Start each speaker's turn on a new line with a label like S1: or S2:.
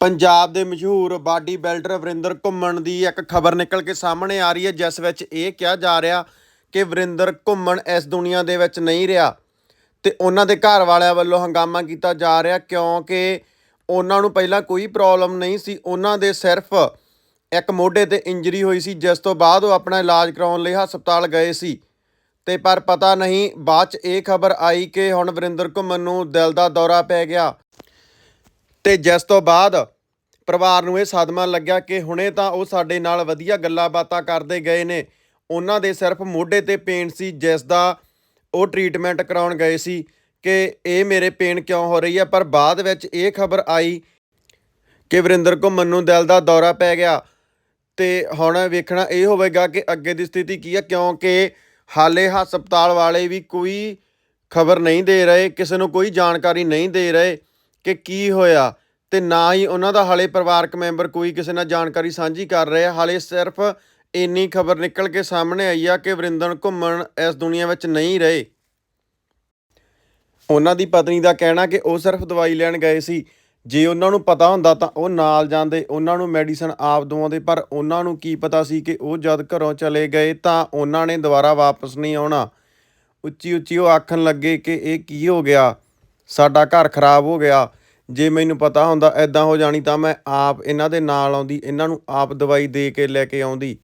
S1: ਪੰਜਾਬ ਦੇ ਮਸ਼ਹੂਰ body builder Varinder ਘੁੰਮਣ ਦੀ ਇੱਕ ਖਬਰ ਨਿਕਲ ਕੇ ਸਾਹਮਣੇ ਆ ਰਹੀ ਹੈ, ਜਿਸ ਵਿੱਚ ਇਹ ਕਿਹਾ ਜਾ ਰਿਹਾ ਕਿ ਵਰਿੰਦਰ ਘੁੰਮਣ ਇਸ ਦੁਨੀਆ ਦੇ ਵਿੱਚ ਨਹੀਂ ਰਿਹਾ ਤੇ ਉਹਨਾਂ ਦੇ ਘਰ ਵਾਲਿਆਂ ਵੱਲੋਂ ਹੰਗਾਮਾ ਕੀਤਾ ਜਾ ਰਿਹਾ ਕਿਉਂਕਿ ਉਹਨਾਂ ਨੂੰ ਪਹਿਲਾਂ ਕੋਈ ਪ੍ਰੋਬਲਮ ਨਹੀਂ ਸੀ। ਉਹਨਾਂ ਦੇ ਸਿਰਫ ਇੱਕ ਮੋਢੇ ਤੇ ਇੰਜਰੀ ਹੋਈ ਸੀ, ਜਿਸ ਤੋਂ ਬਾਅਦ ਉਹ ਆਪਣਾ ਇਲਾਜ ਕਰਾਉਣ ਲਈ ਹਸਪਤਾਲ ਗਏ ਸੀ। ਤੇ ਪਰ ਪਤਾ ਨਹੀਂ, ਬਾਅਦ ਚ ਇਹ ਖਬਰ ਆਈ ਕਿ ਹੁਣ ਵਰਿੰਦਰ ਘੁੰਮਣ ਨੂੰ ਦਿਲ ਦਾ ਦੌਰਾ ਪੈ ਗਿਆ। ਤੇ ਜਿਸ ਤੋਂ ਬਾਅਦ ਪਰਿਵਾਰ ਨੂੰ ਇਹ ਸਦਮਾ ਲੱਗਿਆ ਕਿ ਹੁਣੇ ਤਾਂ ਉਹ ਸਾਡੇ ਨਾਲ ਵਧੀਆ ਗੱਲਾਂ ਬਾਤਾਂ ਕਰਦੇ ਗਏ ਨੇ। ਉਹਨਾਂ ਦੇ ਸਿਰਫ ਮੋਢੇ ਤੇ ਪੇਨ ਸੀ, ਜਿਸ ਦਾ ਉਹ ਟ੍ਰੀਟਮੈਂਟ ਕਰਾਉਣ ਗਏ ਸੀ ਕਿ ਇਹ ਮੇਰੇ ਪੇਨ ਕਿਉਂ ਹੋ ਰਹੀ ਹੈ ਪਰ ਬਾਅਦ ਵਿੱਚ ਇਹ ਖਬਰ ਆਈ ਕਿ ਵਰਿੰਦਰ ਘੁੰਮਣ ਨੂੰ ਦਿਲ ਦਾ ਦੌਰਾ ਪੈ ਗਿਆ ਤੇ ਹੁਣ ਵੇਖਣਾ ਇਹ ਹੋਵੇਗਾ ਕਿ ਅੱਗੇ ਦੀ ਸਥਿਤੀ ਕੀ ਹੈ ਕਿਉਂਕਿ ਹਾਲੇ ਹਸਪਤਾਲ ਵਾਲੇ ਵੀ ਕੋਈ ਖਬਰ ਨਹੀਂ ਦੇ ਰਹੇ, ਕਿਸੇ ਨੂੰ ਕੋਈ ਜਾਣਕਾਰੀ ਨਹੀਂ ਦੇ ਰਹੇ। ਕਿ ਕੀ ਹੋਇਆ? ਤੇ ਨਾ ਹੀ ਉਹਨਾਂ ਦਾ ਹਾਲੇ ਪਰਿਵਾਰਕ ਮੈਂਬਰ ਕੋਈ ਕਿਸੇ ਨਾਲ ਜਾਣਕਾਰੀ ਸਾਂਝੀ ਕਰ ਰਿਹਾ। ਹਾਲੇ ਸਿਰਫ ਇੰਨੀ ਖਬਰ ਨਿਕਲ ਕੇ ਸਾਹਮਣੇ ਆਈ ਆ ਕਿ ਵਰਿੰਦਨ ਘੁੰਮਣ ਇਸ ਦੁਨੀਆ ਵਿੱਚ ਨਹੀਂ ਰਹੇ। ਉਹਨਾਂ ਦੀ ਪਤਨੀ ਦਾ ਕਹਿਣਾ ਕਿ ਉਹ ਸਿਰਫ ਦਵਾਈ ਲੈਣ ਗਏ ਸੀ। ਜੇ ਉਹਨਾਂ ਨੂੰ ਪਤਾ ਹੁੰਦਾ ਤਾਂ ਉਹ ਨਾਲ ਜਾਂਦੇ। ਉਹਨਾਂ ਨੂੰ ਮੈਡੀਸਨ ਆਪ ਦਵਾਉਂਦੇ, ਪਰ ਉਹਨਾਂ ਨੂੰ ਕੀ ਪਤਾ ਸੀ ਕਿ ਉਹ ਜਦ ਘਰੋਂ ਚਲੇ ਗਏ ਤਾਂ ਉਹਨਾਂ ਨੇ ਦੁਬਾਰਾ ਵਾਪਸ ਨਹੀਂ ਆਉਣਾ। ਉੱਚੀ ਉੱਚੀ ਉਹ ਆਖਣ ਲੱਗੇ ਕਿ ਇਹ ਕੀ ਹੋ ਗਿਆ? ਸਾਡਾ ਘਰ ਖਰਾਬ ਹੋ ਗਿਆ। ਜੇ ਮੈਨੂੰ ਪਤਾ ਹੁੰਦਾ ਐਦਾਂ ਹੋ ਜਾਣੀ ਤਾਂ ਮੈਂ ਆਪ ਇਹਨਾਂ ਦੇ ਨਾਲ ਆਉਂਦੀ, ਇਹਨਾਂ ਨੂੰ ਆਪ ਦਵਾਈ ਦੇ ਕੇ ਲੈ ਕੇ ਆਉਂਦੀ।